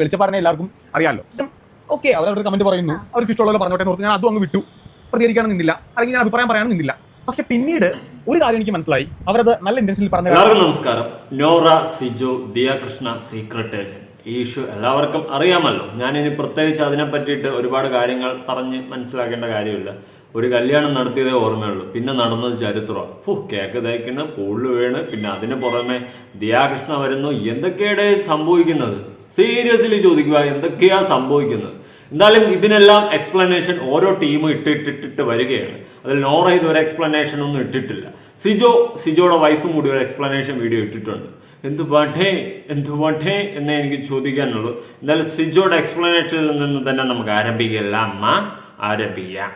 വെളിച്ചപ്പാടിനെ എല്ലാവർക്കും അറിയാമല്ലോ ഓക്കെ അവരവരുടെ കമന്റ് പറയുന്നു. അവർക്ക് ഇഷ്ടമുള്ള പറഞ്ഞോട്ടെ ഓർത്ത് ഞാൻ അതും അങ്ങ് വിട്ടു. പ്രതികരിക്കാനും നിന്നില്ല. അല്ലെങ്കിൽ ഞാൻ അഭിപ്രായം പറയാനും നിന്നില്ല. പക്ഷെ പിന്നീട് ഒരു കാര്യം എനിക്ക് മനസ്സിലായി. അവരത് നല്ല ഇന്റൻഷനിൽ പറഞ്ഞ എല്ലാവർക്കും നമസ്കാരം. നോറ സിജു ദിയാകൃഷ്ണ സീക്രട്ട് ഈ ഇഷ്യൂ എല്ലാവർക്കും അറിയാമല്ലോ. ഞാനിനി പ്രത്യേകിച്ച് അതിനെ പറ്റിയിട്ട് ഒരുപാട് കാര്യങ്ങൾ പറഞ്ഞ് മനസ്സിലാക്കേണ്ട കാര്യമില്ല. ഒരു കല്യാണം നടത്തിയതേ ഓർമ്മയുള്ളൂ. പിന്നെ നടന്നത് ചരിത്രം ഫു കേക്ക് തയ്ക്കുന്ന പൂൾ വീണ് പിന്നെ അതിന് പുറമെ ദിയാകൃഷ്ണ വരുന്നു. എന്തൊക്കെയാണ് സംഭവിക്കുന്നത്? സീരിയസ്ലി ചോദിക്കുക എന്തൊക്കെയാ സംഭവിക്കുന്നത്? എന്തായാലും ഇതിനെല്ലാം എക്സ്പ്ലനേഷൻ ഓരോ ടീമും ഇട്ടിട്ടിട്ടിട്ട് വരികയാണ്. അതിൽ നോറ ഇതുവരെ എക്സ്പ്ലനേഷൻ ഒന്നും ഇട്ടിട്ടില്ല. സിജോ സിജോയുടെ വൈഫും കൂടി ഒരു എക്സ്പ്ലനേഷൻ വീഡിയോ ഇട്ടിട്ടുണ്ട്. എന്ത് വഠേ എന്ത് വഠേ എന്നേ എനിക്ക് ചോദിക്കാനുള്ളൂ. എന്തായാലും സിജോയുടെ എക്സ്പ്ലനേഷനിൽ നിന്ന് തന്നെ നമുക്ക് ആരംഭിക്കില്ല അമ്മ ആരംഭിക്കാം.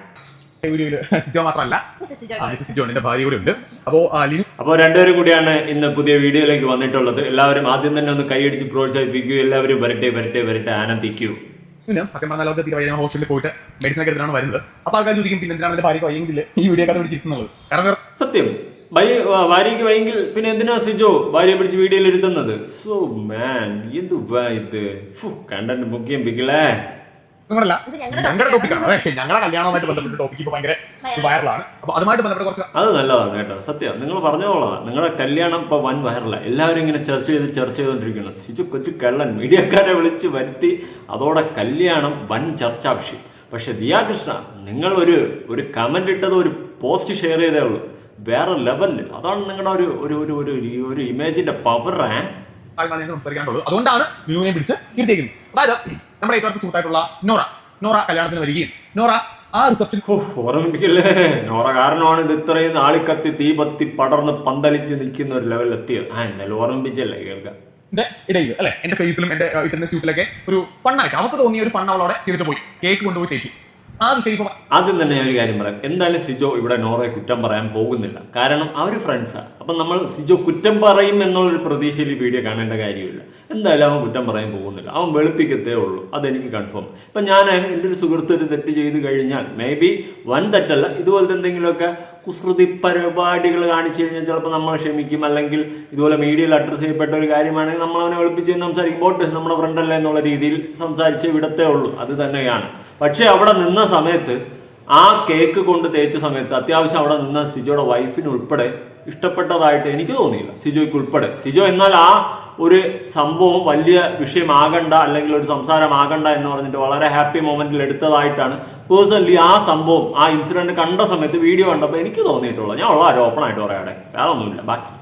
വീഡിയോയിൽ സിജോ മാത്രമല്ല. മിസ്സസ് സിജോ എന്റെ ഭാര്യ കൂടെ ഉണ്ട്. അപ്പോ ലിനു അപ്പോൾ രണ്ടുപേരും കൂടിയാണ് ഇന്ന് പുതിയ വീഡിയോയിലേക്ക് വന്നിട്ടുള്ളത്. എല്ലാവരും ആദ്യം തന്നെ ഒന്ന് കൈയടിച്ച് പ്രോത്സാഹിപ്പിക്കൂ. എല്ലാവരും വരട്ടെ വരട്ടെ വരട്ടെ ആനന്ദിക്കൂ. പിന്നെ സത്യം പറഞ്ഞാൽ അവർക്ക് തീരെ വയ്യ ഹോസ്പിറ്റലിൽ പോയിട്ട് മെഡിസിൻ ഒക്കെ എടുത്തിട്ടാണ് വരുന്നത്. അപ്പോൾ ആൾക്കാർ ചോദിക്കും പിന്നെ എന്തിനാണ് എന്റെ ഭാര്യക്ക് വയ്യെങ്കിൽ ഈ വീഡിയോ കഥ പിടിച്ചിരിക്കുന്നത്? കാരണം സത്യം. ഭാര്യയ്ക്ക് ഭയങ്കര പിന്നെ എന്തിനാ സിജോ ഭാര്യയെ പിടിച്ച് വീഡിയോയിൽ ഇരുത്തുന്നത്? സോ മാൻ ഇത്? കണ്ടന്റ് ബുക്ക് നിങ്ങളല്ല ഞങ്ങളുടെ ടോപ്പിക്കാണ് അതെ ഞങ്ങളുടെ കല്യാണവുമായിട്ട് ബന്ധപ്പെട്ട ടോപ്പിക് ഇപ്പൊ ഭയങ്കര വൈറലാണ് അപ്പൊ അതുമായിട്ട് ബന്ധപ്പെട്ട് കുറച്ച് അത് നല്ലതാണ് കേട്ടോ. സത്യം. നിങ്ങൾ പറഞ്ഞോളാം. നിങ്ങളുടെ കല്യാണം ഇപ്പൊ വൻ വൈറലാണ് എല്ലാവരും ഇങ്ങനെ ചർച്ച ചെയ്ത് ചർച്ച ചെയ്തോണ്ടിരിക്കുന്നു സിജു കൊച്ചു കള്ളൻ മീഡിയക്കാരെ വിളിച്ച് വരുത്തി അതോടെ കല്യാണം വൻ ചർച്ചാ വിഷയം. പക്ഷെ ദിയാകൃഷ്ണ നിങ്ങൾ ഒരു ഒരു കമന്റ് ഇട്ടത് ഒരു പോസ്റ്റ് ഷെയർ ചെയ്തേ ഉള്ളൂ. വേറെ ലെവലിൽ അതാണ് നിങ്ങളുടെ ഒരു ഒരു ഒരു ഒരു ഒരു ഇമേജിന്റെ പവർ അതുകൊണ്ടാണ് ന്യൂനെ പിടിച്ച് ഇരുത്തിയിരിക്കുന്നത്. അതായത് നമ്മുടെ ഏറ്റവും അടുത്ത സുഹൃത്തായിട്ടുള്ള നോറ. നോറ കല്യാണത്തിന് വരികയും നോറ ആ റിസപ്ഷൻ ഓർമ്മിപ്പിക്കല്ലേ നോറ കാരണമാണ് ഇത് ഇത്രയും നാളിക്കത്തി തീ പത്തി പടർന്ന് പന്തലിച്ച് നിൽക്കുന്ന ഒരു ലെവലിൽ എത്തിയത്. ആ എന്നാലും ഓർമ്മിപ്പിച്ചല്ലേ കേൾക്കാം. എന്റെ ഇടയിൽ അല്ലെ? എന്റെ ഫേസിലും എന്റെ ഇട്ടിരുന്ന സ്യൂട്ടിലൊക്കെ ഒരു ഫണ്ണായിട്ട് അവർക്ക് തോന്നിയ ഒരു ഫണ്ണ് അവളോടെ ചെയ്തിട്ട് പോയി. കേക്ക് കൊണ്ടുപോയി തേച്ചു. ആദ്യം തന്നെ ഒരു കാര്യം പറയാം. എന്തായാലും സിജോ ഇവിടെ നോറയെ കുറ്റം പറയാൻ പോകുന്നില്ല. കാരണം അവർ ഫ്രണ്ട്സാണ് അപ്പം നമ്മൾ സിജോ കുറ്റം പറയും എന്നുള്ളൊരു പ്രതീക്ഷയിൽ വീഡിയോ കാണേണ്ട കാര്യമില്ല. എന്തായാലും അവൻ കുറ്റം പറയാൻ പോകുന്നില്ല. അവൻ വെളുപ്പിക്കത്തേ ഉള്ളൂ. അതെനിക്ക് കൺഫേം ഇപ്പം ഞാൻ എന്റെ ഒരു സുഹൃത്ത് ഒരു തെറ്റ് ചെയ്ത് കഴിഞ്ഞാൽ മേ ബി വൻ തെറ്റല്ല. ഇതുപോലത്തെ എന്തെങ്കിലുമൊക്കെ കുസൃതി പരിപാടികൾ കാണിച്ചു കഴിഞ്ഞാൽ ചിലപ്പോൾ നമ്മൾ ക്ഷമിക്കും. അല്ലെങ്കിൽ ഇതുപോലെ മീഡിയയിൽ അഡ്രസ്സ് ചെയ്യപ്പെട്ട ഒരു കാര്യമാണെങ്കിൽ നമ്മൾ അവനെ ഒളിപ്പിച്ച് സംസാരിക്കും. ബോട്ട് നമ്മുടെ അല്ലേ എന്നുള്ള രീതിയിൽ സംസാരിച്ച് വിടത്തേ ഉള്ളൂ. അത് തന്നെയാണ്. പക്ഷേ അവിടെ നിന്ന സമയത്ത് ആ കേക്ക് കൊണ്ട് തേച്ച സമയത്ത് അത്യാവശ്യം അവിടെ നിന്ന സിജോയുടെ വൈഫിന് ഉൾപ്പെടെ ഇഷ്ടപ്പെട്ടതായിട്ട് എനിക്ക് തോന്നിയില്ല. സിജോയ്ക്ക് ഉൾപ്പെടെ. സിജോ എന്നാൽ ആ ഒരു സംഭവം വലിയ വിഷയമാകണ്ട അല്ലെങ്കിൽ ഒരു സംസാരമാകണ്ട എന്ന് പറഞ്ഞിട്ട് വളരെ ഹാപ്പി മൊമെന്റിൽ എടുത്തതായിട്ടാണ് പേഴ്സണലി ആ സംഭവം ആ ഇൻസിഡന്റ് കണ്ട സമയത്ത് വീഡിയോ കണ്ടപ്പോൾ എനിക്ക് തോന്നിയിട്ടുള്ളത്. ഞാൻ ഉള്ള ഓപ്പൺ ആയിട്ട് പറയാടെ വേറെ ഒന്നുമില്ല ബാക്കി.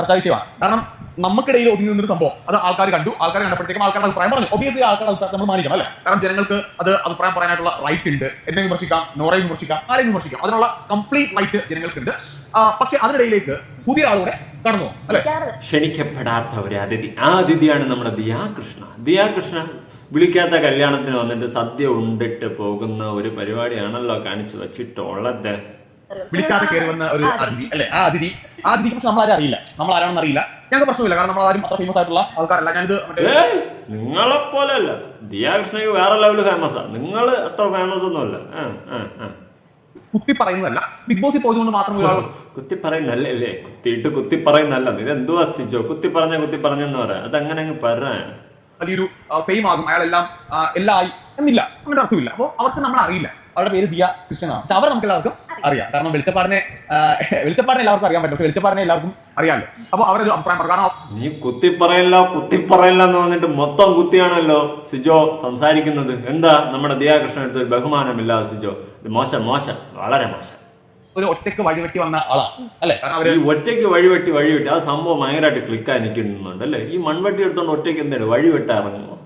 ചർച്ചാ വിഷയമാണ്. കാരണം നമുക്കിടയിൽ ഒതുങ്ങി നിന്നൊരു സംഭവം. അത് ആൾക്കാർ കണ്ടു. ആൾക്കാർ കണ്ടപ്പോഴത്തേക്കും ആൾക്കാരുടെ അഭിപ്രായം പറഞ്ഞു. ഒബിയസ്ലി ആൾക്കാരുടെ അഭിപ്രായം നമ്മൾ മാനിക്കണം അല്ലേ? കാരണം ജനങ്ങൾക്ക് അത് അഭിപ്രായം പറയാനായിട്ടുള്ള റൈറ്റ് ഉണ്ട്. എന്നെ വിമർശിക്കാം നോറെ വിമർശിക്കാം ആരെയും വിമർശിക്കാം. അതിനുള്ള കംപ്ലീറ്റ് റൈറ്റ് ജനങ്ങൾക്കുണ്ട്. പക്ഷെ അതിനിടയിലേക്ക് പുതിയ ആളുകൂടെ കടന്നു ക്ഷണിക്കപ്പെടാത്ത ഒരു അതിഥി. ആ അതിഥിയാണ് നമ്മുടെ ദിയാകൃഷ്ണ ദിയാകൃഷ്ണ വിളിക്കാത്ത കല്യാണത്തിന് വന്നിട്ട് സദ്യ ഉണ്ടിട്ട് പോകുന്ന ഒരു പരിപാടിയാണല്ലോ കാണിച്ചു വച്ചിട്ടുള്ളത്. വിളിക്കാതെ കയറി വന്ന ഒരു അതിഥി അല്ലെ? ആ അതിഥി ആ അതിഥിക്ക് പക്ഷെ നമ്മൾ അറിയില്ല. നമ്മൾ ആരാണെന്ന് അറിയില്ല. ഞങ്ങൾക്ക് പ്രശ്നമില്ല കാരണം നമ്മൾ ആരും അത്ര ഫേമസ് ആയിട്ടുള്ള ആൾക്കാരല്ല. ഞാനിത് നിങ്ങളെ പോലെ പോലെയല്ല ദിയാകൃഷ്ണയ്ക്ക് വേറെ ഫേമസ് ഫേമസാ നിങ്ങൾ അത്ര ഫേമസ് ഒന്നുമല്ല. കുത്തി പറയുന്നതല്ല. ബിഗ് ബോസിൽ പോയതുകൊണ്ട് മാത്രം ഒരാൾ കുത്തി പറയുന്നല്ലേ അല്ലേ? കുത്തിയിട്ട് കുത്തി പറയുന്നല്ല ഇത് എന്തുവാ അസിച്ചോ കുത്തി പറഞ്ഞ കുത്തി പറഞ്ഞെന്ന് പറയാം അതങ്ങനെ അങ്ങ് പറയാൻ വലിയൊരു ഫെയിം ആകും. അയാളെല്ലാം എല്ലാം ആയി എന്നില്ല. അങ്ങനെ അർത്ഥമില്ല. അപ്പോൾ അവർക്ക് നമ്മൾ അറിയില്ല അവരുടെ പേര് ദിയ കൃഷ്ണനാണ് പക്ഷെ അവർ നമുക്ക് എല്ലാവർക്കും അറിയാം. കാരണം വെളിച്ചപ്പാടിനെ വെളിച്ചപ്പാടിനെ എല്ലാവർക്കും അറിയാൻ പറ്റും. പക്ഷെ വെളിച്ചപ്പാടിനെ എല്ലാവർക്കും അറിയാമല്ലോ അപ്പോൾ അവരൊരു അഭിപ്രായം പറഞ്ഞു കാരണം നീ കുത്തി പറയില്ല കുത്തി പറയില്ല എന്ന് പറഞ്ഞിട്ട് മൊത്തം കുത്തിയാണല്ലോ സിജോ സംസാരിക്കുന്നത്. എന്താ നമ്മുടെ ദിയാകൃഷ്ണൻ എടുത്ത ഒരു ബഹുമാനമില്ല സിജോ മോശം മോശം. വളരെ മോശം. ഒരു ഒറ്റയ്ക്ക് വഴിവെട്ടി വന്ന ആളാണ് അല്ലെ? ഈ ഒറ്റയ്ക്ക് വഴിവെട്ടി വഴിവെട്ടി ആ സംഭവം ഭയങ്കരമായിട്ട് ക്ലിക്കായി നിൽക്കുന്നുണ്ട് അല്ലേ? ഈ മൺവെട്ടി എടുത്തോണ്ട് ഒറ്റയ്ക്ക് എന്താണ് വഴിവെട്ടാ ഇറങ്ങുമോ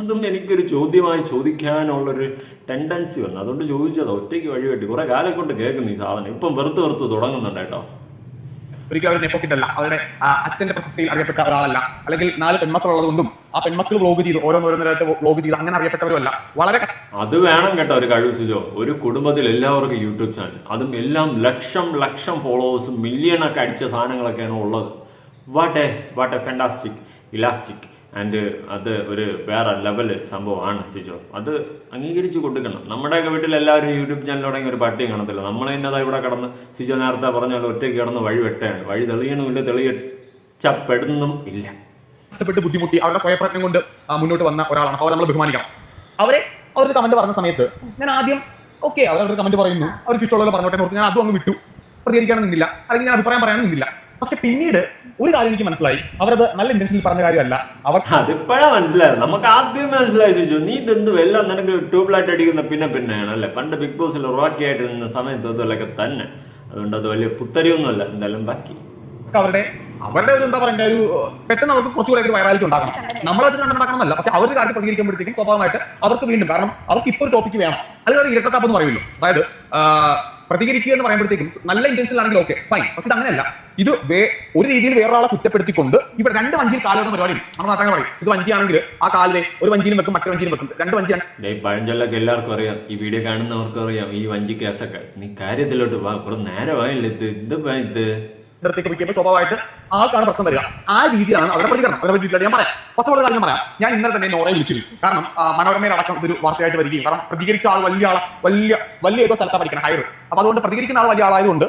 അതും എനിക്കൊരു ചോദ്യമായി ചോദിക്കാനുള്ളൊരു ടെൻഡൻസി വന്നു. അതുകൊണ്ട് ചോദിച്ചത് ഒറ്റയ്ക്ക് വഴി വെട്ടി. കുറെ കാലം കൊണ്ട് കേൾക്കുന്നു ഈ സാധനം. ഇപ്പം വെറുത്ത് വെറുത്ത് തുടങ്ങുന്നുണ്ട് കേട്ടോ. ഒരിക്കലും അവരുടെ നെപ്പോക്കിട്ടല്ല അവരുടെ അച്ഛന്റെ പ്രശസ്തിയിൽ അറിയപ്പെട്ട ഒരാളല്ല. അല്ലെങ്കിൽ നാല് പെൺമക്കളുള്ളത് കൊണ്ടും ആ പെൺമക്കൾ വ്ലോഗ് ചെയ്ത്. ഓരോന്നോരോന്നായിട്ട് വ്ലോഗ് ചെയ്ത് അങ്ങനെ അറിയപ്പെട്ടവരുമല്ല. വളരെ അത് വേണം കേട്ടോ ഒരു കഴിവ് സുജോ. ഒരു കുടുംബത്തിൽ എല്ലാവർക്കും യൂട്യൂബ് ചാനൽ. അതും എല്ലാം ലക്ഷം ലക്ഷം ഫോളോവേഴ്സും മില്യൺ ഒക്കെ അടിച്ച സാധനങ്ങളൊക്കെയാണ് ഉള്ളത്. What a what a fantastic elastic and അത് ഒരു വേറെ ലെവൽ സംഭവമാണ് സിജോ. അത് അംഗീകരിച്ച് കൊടുക്കണം. നമ്മുടെയൊക്കെ വീട്ടിൽ എല്ലാവരും യൂട്യൂബ് ചാനൽ തുടങ്ങി ഒരു പട്ടിയും കാണത്തില്ല. നമ്മൾ തന്നെ അതാ ഇവിടെ കിടന്ന് സിജോ നേരത്തെ പറഞ്ഞ പോലെ ഒറ്റയ്ക്ക് കിടന്ന് വഴി വെട്ടുകയാണ്. വഴി തെളിയണമില്ല തെളിയച്ചപ്പെടുന്നും ഇല്ല. കഷ്ടപ്പെട്ട് ബുദ്ധിമുട്ടി അവരുടെ സ്വയപ്രയത്നം കൊണ്ട് മുന്നോട്ട് വന്ന ഒരാളാണ്. അപ്പോൾ നമ്മൾ ബഹുമാനിക്കണം. അവരെ അവരുടെ കമന്റ് പറഞ്ഞ സമയത്ത് ഞാൻ ആദ്യം ഓക്കെ അവർ അവരുടെ കമന്റ് പറയുന്നു. അവർക്ക് ഇഷ്ടമുള്ള പറഞ്ഞോട്ടെ ഞാൻ അതും അങ്ങ് വിട്ടു. പ്രതികരിക്കാൻ നിന്നില്ല. അല്ലെങ്കിൽ ഞാൻ അഭിപ്രായം പറയാനും നിന്നില്ല. പക്ഷെ പിന്നീട് ഒരു കാര്യം എനിക്ക് മനസ്സിലായി. അവരത് നല്ല ഇന്റൻഷനിൽ പറഞ്ഞ കാര്യമല്ല. അവർ അതിപ്പോഴാ മനസ്സിലായത്. നമുക്ക് ആദ്യം മനസ്സിലായി ചോദിച്ചു നീ ഇതെന്ത് എല്ലാം നിനക്ക് ട്യൂബ്ലൈറ്റ് അടിക്കുന്ന പിന്നെ പിന്നെയാണ് അല്ലേ? പണ്ട് ബിഗ് ബോസിൽ റോക്കി ആയിട്ട് നിന്ന സമയത്ത് അതുപോലൊക്കെ തന്നെ. അതുകൊണ്ട് അത് വലിയ പുത്തരിയൊന്നുമല്ല എന്തായാലും ബാക്കി. അവരുടെ അവരുടെ ഒരു എന്താ പറയുക ഒരു പെട്ടെന്ന് അവർക്ക് കുറച്ചുകൂടെ ഒരു വൈറാലിറ്റി ഉണ്ടാക്കണം നമ്മളെ വെച്ച് കണ്ടുണ്ടാക്കണമെന്നല്ല പക്ഷെ അവർ കാര്യം പ്രതികരിക്കുമ്പോഴത്തേക്കും സ്വാഭാവികമായിട്ട് അവർക്ക് വീണ്ടും കാരണം അവർക്ക് ഇപ്പോൾ ഒരു ടോപ്പിക്ക് വേണം. അല്ലെങ്കിൽ ഇരട്ടത്താപ്പ് എന്ന് പറയുമല്ലോ. അതായത് പ്രതികരിക്കുക എന്ന് പറയുമ്പോഴത്തേക്കും നല്ല ഇന്റൻഷനിലാണെങ്കിൽ ഓക്കെ ഫൈൻ പക്ഷെ അങ്ങനെയല്ല. ഇത് വേ ഒരു രീതിയിൽ വേറൊരാളെ കുറ്റപ്പെടുത്തിക്കൊണ്ട് ഇവിടെ രണ്ട് വഞ്ചിയിൽ കാലോടുന്ന പരിപാടി നമ്മൾ നാട്ടാൻ പറയും. ഇത് വഞ്ചിയാണെങ്കിൽ ആ കാലിലെ ഒരു വഞ്ചിയിലും വെക്കും മറ്റൊരു വഞ്ചിയിലും വെക്കും. രണ്ട് വഞ്ചിയാണ് പഴഞ്ചൊല്ലൊക്കെ എല്ലാവർക്കും അറിയാം. ഈ വീഡിയോ കാണുന്നവർക്കും അറിയാം. ഈ വഞ്ചി കേസൊക്കെ. നീ കാര്യത്തിലോട്ട് വാ. ഇവിടെ നേരമായില്ല ഇത്? ഇത് ഇത്. ഇടത്തേക്ക് വയ്ക്കുമ്പോൾ സ്വാഭാവികമായിട്ട് ആൾക്കാണ് പ്രശ്നം വരിക. ആ രീതിയിലാണ് അവരുടെ പ്രതികരണം. അവരുടെ പറ്റി ഞാൻ പറയാം. ഫസ്റ്റ് ഓഫ് കാര്യം ഞാൻ പറയാം. ഞാൻ ഇന്നലെ തന്നെ നോറയെ വിളിച്ചിരുന്നു. കാരണം മനോരമയിലടക്കം മനോരമയിൽ അടക്കം ഇതൊരു വാർത്തയായിട്ട് വരികയും കാരണം പ്രതികരിച്ച ആൾ വലിയ ആളെ വലിയ വലിയ ഏതോ സ്ഥലത്താണ് പഠിക്കണം ഹയർ. അപ്പൊ അതുകൊണ്ട് പ്രതികരിക്കുന്ന ആൾ വലിയ ആളായതുകൊണ്ട്